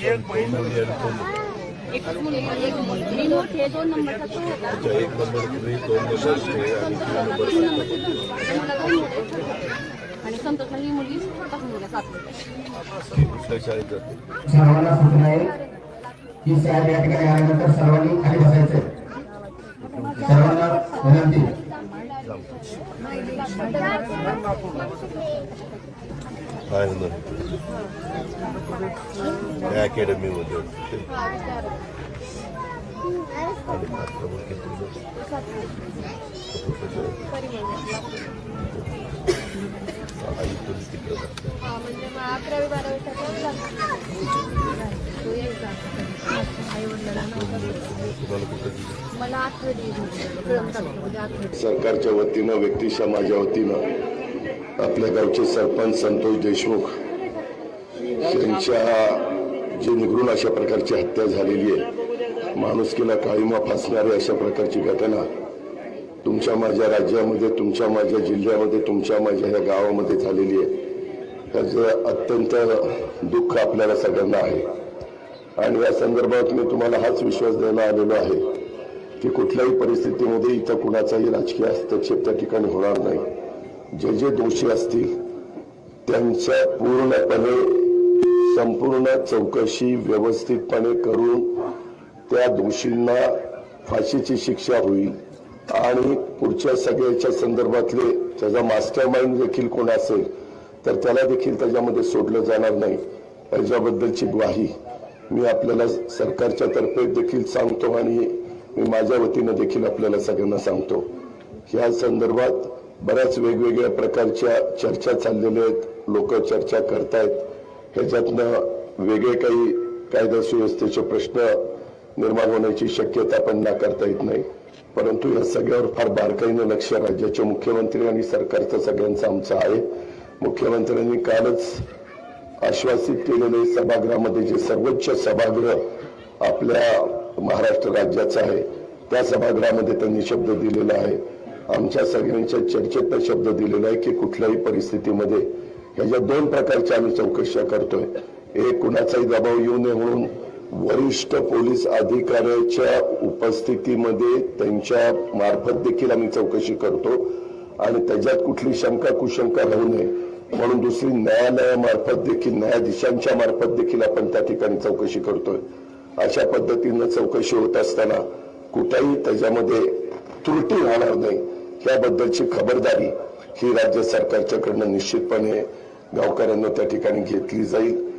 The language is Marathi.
एक बहीण दोन मी दोन नंबरचा तो होता एक नंबर तुम्ही दोन नंबर तीन नंबर आणि संतोष ही मुलगी ती सर्वांना सूचना आहे की साहेब या ठिकाणी आल्यानंतर सर्वांनी खाली बसायचं सर्वांना विनंती काय होणार त्या अकॅडमीमध्ये सरकारच्या वतीनं व्यक्तिशा माझ्या वतीनं आपल्या गावचे सरपंच संतोष देशमुख यांच्या जी निगडून अशा प्रकारची हत्या झालेली आहे माणुसकीला काळीमा फासणारी अशा प्रकारची घटना तुमच्या माझ्या राज्यामध्ये तुमच्या माझ्या जिल्ह्यामध्ये तुमच्या माझ्या ह्या गावामध्ये झालेली आहे त्याचं अत्यंत दुःख आपल्याला सगळ्यांना आहे. आणि या संदर्भात मी तुम्हाला हाच विश्वास द्यायला आलेलो आहे. की कुठल्याही परिस्थितीमध्ये इथं कुणाचाही राजकीय हस्तक्षेप त्या ठिकाणी होणार नाही. जे जे दोषी असतील त्यांच्या पूर्णपणे संपूर्ण चौकशी व्यवस्थितपणे करून त्या दोषींना फाशीची शिक्षा होईल. आणि पुढच्या सगळ्याच्या संदर्भातले त्याचा मास्टर माइंड देखील कोण असेल तर त्याला देखील त्याच्यामध्ये सोडलं जाणार नाही. याच्याबद्दलची ग्वाही मी आपल्याला सरकारच्या तर्फे देखील सांगतो आणि मी माझ्या वतीनं देखील आपल्याला सगळ्यांना सांगतो. या संदर्भात बऱ्याच वेगवेगळ्या प्रकारच्या चर्चा चाललेल्या आहेत. लोक चर्चा करतायत. ह्याच्यातनं वेगळे काही कायदा सुव्यवस्थेचे प्रश्न निर्माण होण्याची शक्यता पण नाकारता येत नाही. परंतु या सगळ्यावर फार बारकाईनं लक्ष राज्याचे मुख्यमंत्री आणि सरकारचं सगळ्यांचं आमचं आहे. मुख्यमंत्र्यांनी कालच आश्वासित केलेले सभागृहामध्ये जे सर्वोच्च सभागृह आपल्या महाराष्ट्र राज्याचा आहे. त्या सभागृहामध्ये त्यांनी शब्द दिलेला आहे. आमच्या सगळ्यांच्या चर्चेत शब्द दिलेला आहे की कुठल्याही परिस्थितीमध्ये ह्याच्या दोन प्रकारच्या आम्ही चौकशा करतोय. एक कुणाचाही दबाव येऊ नये म्हणून वरिष्ठ पोलीस अधिकाऱ्याच्या उपस्थितीमध्ये त्यांच्या मार्फत देखील आम्ही चौकशी करतो आणि त्याच्यात कुठली शंका कुशंका राहू नये म्हणून दुसरी न्यायालयामार्फत देखील न्यायाधीशांच्या मार्फत देखील आपण त्या ठिकाणी चौकशी करतोय. अशा पद्धतीनं चौकशी होत असताना कुठेही त्याच्यामध्ये त्रुटी राहणार नाही याबद्दलची खबरदारी ही राज्य सरकारच्याकडनं निश्चितपणे गावकऱ्यांना त्या ठिकाणी घेतली जाईल.